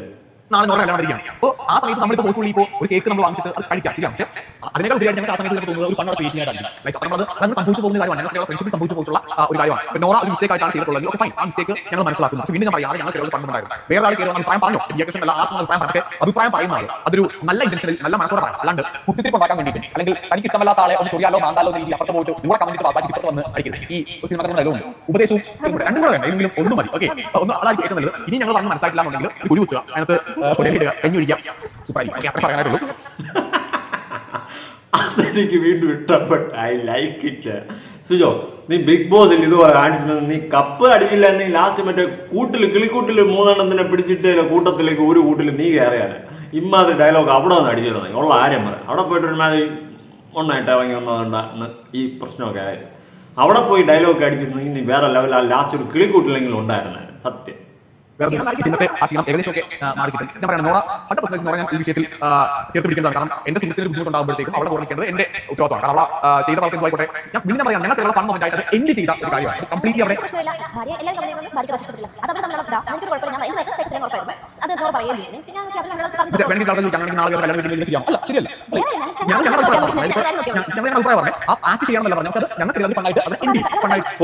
നാളെ നോറെ കല്യാണം വരികയാണ് അപ്പോൾ ആ സമയത്ത് നമ്മളിപ്പോൾ പോയി ഇപ്പോൾ ഒരു കേക്ക് നമ്മൾ വാങ്ങിച്ചിട്ട് അത് കഴിക്കാം ശരിയാണ്. പക്ഷേ അതിനേക്കാൾ ഉപരിയായിട്ട് ഞങ്ങൾക്ക് ആ സമയത്ത് നമുക്ക് തോന്നുന്നത് ഒരു പണ്ണോട് ക്രിയേറ്റ് ചെയ്യാനായിരിക്കും ലൈക്ക് അപ്പോൾ അത് അങ്ങനെ സംഭവിച്ചു പോകുന്ന കാര്യമാണ്. ഞങ്ങളുടെ ഫ്രണ്ട്ഷിപ്പിൽ സംഭവിച്ചു പോയിട്ടുള്ള ഒരു കാര്യമാണ്. നോറ ഒരു മിസ്റ്റേക്ക് ആയിട്ടാണ് ചെയ്തിട്ടുള്ളത്. ഓക്കെ ഫൈൻ ആ മിസ്റ്റേക്ക് ഞങ്ങൾ മനസ്സിലാക്കുന്നു. പക്ഷേ വീണ്ടും ഞാൻ പറയാം ഞങ്ങൾ കേരളത്തിൽ പണ്ടുണ്ടായിരുന്നു വേറെ ആൾ കയറുന്ന അഭിപ്രായം പറഞ്ഞു. വിദ്യാഭ്യാസം അല്ല ആർക്കും അഭിപ്രായം പക്ഷേ അഭിപ്രായം പറയുന്ന ആൾ അതൊരു നല്ല ഇന്റൻഷനിൽ നല്ല മനസ്സോടെ പറയാം അല്ലാണ്ട് കുത്തിരിപ്പ് ഉണ്ടാക്കാൻ വേണ്ടിയിട്ട്. അല്ലെങ്കിൽ തനിക്ക് ഇഷ്ടമല്ലാത്ത ആളെ ഒന്ന് ചൊറിയാലോ മാന്താലോ എന്ന രീതി അപ്പുറത്ത് പോയിട്ട് ഇവിടെ കമന്റ് പാസാക്കി ഇപ്പുറത്ത് വന്ന് അടിക്കരുത്. ഈ സിനിമ ഡയലോഗ് ഉപദേശവും രണ്ടും കൂടെ വേണ്ട. എങ്കിലും ഒന്നും മതി. ഓക്കെ ഒന്ന് അതായിരിക്കും ഏറ്റവും ഇനി ഞങ്ങൾ വന്ന് മനസ്സിലാക്കില്ല എന്നുണ്ടെങ്കിൽ കുത്തുക. അതിനകത്ത് പൊടിയിടുക കഞ്ഞൊഴിക്കാം അത്ര പറയാനായിട്ടുള്ളൂ. അതെനിക്ക് വീണ്ടും ഇഷ്ടപ്പെട്ട ഐ ലൈക്ക് ഇറ്റ് സുജോ നീ ബിഗ് ബോസിൽ ഇതുപോലെ കാണിച്ചത് നീ കപ്പ് അടിച്ചില്ല നീ ലാസ്റ്റ് മറ്റേ കൂട്ടിൽ കിളിക്കൂട്ടിൽ മൂന്നെണ്ണത്തിനെ പിടിച്ചിട്ട് കൂട്ടത്തിലേക്ക് ഒരു കൂട്ടിൽ നീ കയറിയാൽ ഇമ്മാതിരി ഡയലോഗ് അവിടെ വന്ന് അടിച്ചിരുന്നത് ഉള്ള ആര്യം പറയാം അവിടെ പോയിട്ട് ഒരുമാതിരി ഒന്നായിട്ട് ഇറങ്ങി വന്നതുകൊണ്ടാണ് ഈ പ്രശ്നമൊക്കെ ആയത് അവിടെ പോയി ഡയലോഗ് അടിച്ചിരുന്നെങ്കിൽ നീ വേറെ ലെവൽ ആ ലാസ്റ്റ് ഒരു കിളിക്കൂട്ടിലെങ്കിലും ഉണ്ടായിരുന്നു സത്യം. വേറെ. ഇന്നത്തെ ആ ക്ഷീണം ഏകദേശമൊക്കെ മാറി കിട്ടും. ഞാൻ പറയുന്നത് നോറ ഹൺഡ്രഡ് പെർസെന്റ് നോറ ഞാൻ ഈ വിഷയത്തിൽ ചേർത്ത് പിടിക്കുന്നതാണ്. കാരണം എന്റെ സുഹൃത്തിന് ബുദ്ധിമുട്ടുണ്ടാകുമ്പോഴത്തേക്കും അവിടെ ഓർമ്മിക്കേണ്ടത് എന്റെ ഉത്തരവാദിത്തമാണ്. കാരണം അവളെ ചെയ്ത പ്രവർത്തനം ആയിക്കോട്ടെ ഞാൻ പിന്നെ പറയാം ഞങ്ങൾക്ക് ഫൺ മൊമെന്റ് ആയിട്ട് എൻഡ് ചെയ്ത ഒരു കാര്യമാണ്. കംപ്ലീറ്റ്ലി അവിടെ ചെയ്യും വേണമെങ്കിൽ ഞങ്ങൾ നാളെ കല്യാണം അല്ല ശരിയല്ല.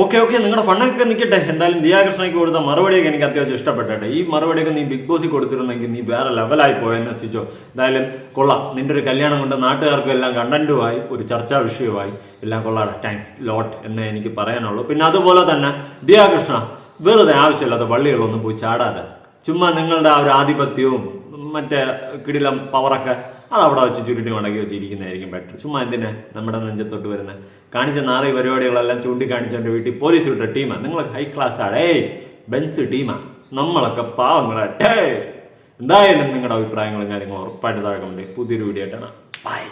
Okay okay. നിങ്ങളുടെ ഫണ്ണൊക്കെ നിൽക്കട്ടെ. എന്തായാലും ദിയാകൃഷ്ണയ്ക്ക് കൊടുത്ത മറുപടിയൊക്കെ എനിക്ക് അത്യാവശ്യം ഇഷ്ടപ്പെട്ടെ. ഈ മറുപടിയൊക്കെ നീ ബിഗ് ബോസിൽ കൊടുത്തിരുന്നെങ്കിൽ നീ വേറെ ലെവലായി പോയെന്ന് വെച്ചോ. എന്തായാലും കൊള്ളാം. നിന്റെ ഒരു കല്യാണം കൊണ്ട് നാട്ടുകാർക്കും എല്ലാം കണ്ടന്റുമായി ഒരു ചർച്ചാ വിഷയമായി എല്ലാം കൊള്ളാടെ. താങ്ക്സ് ലോട്ട് എന്ന് എനിക്ക് പറയാനുള്ളൂ. പിന്നെ അതുപോലെ തന്നെ ദിയാകൃഷ്ണ വെറുതെ ആവശ്യമില്ലാത്ത പള്ളികളൊന്നും പോയി ചാടാതെ. ചുമ്മാ നിങ്ങളുടെ ആ ഒരു ആധിപത്യവും മറ്റേ കിടിലം പവറൊക്കെ അത് അവിടെ വെച്ച് ചുരുട്ടി മടക്കി വെച്ചിരിക്കുന്നതായിരിക്കും ബെറ്റർ ചുമ്മാ എന്തിനാ നമ്മുടെ നെഞ്ചത്തോട്ട് വരുന്ന? കാണിച്ച നാറി പരിപാടികളെല്ലാം ചൂണ്ടിക്കാണിച്ച എന്റെ വീട്ടിൽ പോലീസ് വിട്ട ടീമാണ് നിങ്ങൾ ഹൈ ക്ലാസ് ആടേ. ബെൻസ് ടീമാ. നമ്മളൊക്കെ പാവങ്ങളാ. ഏയ് എന്തായാലും നിങ്ങളുടെ അഭിപ്രായങ്ങളും കാര്യങ്ങളും ഉറപ്പായിട്ട് താഴെ കൊണ്ട് പുതിയൊരു വീഡിയോ ആയിട്ടാണ്. ബൈ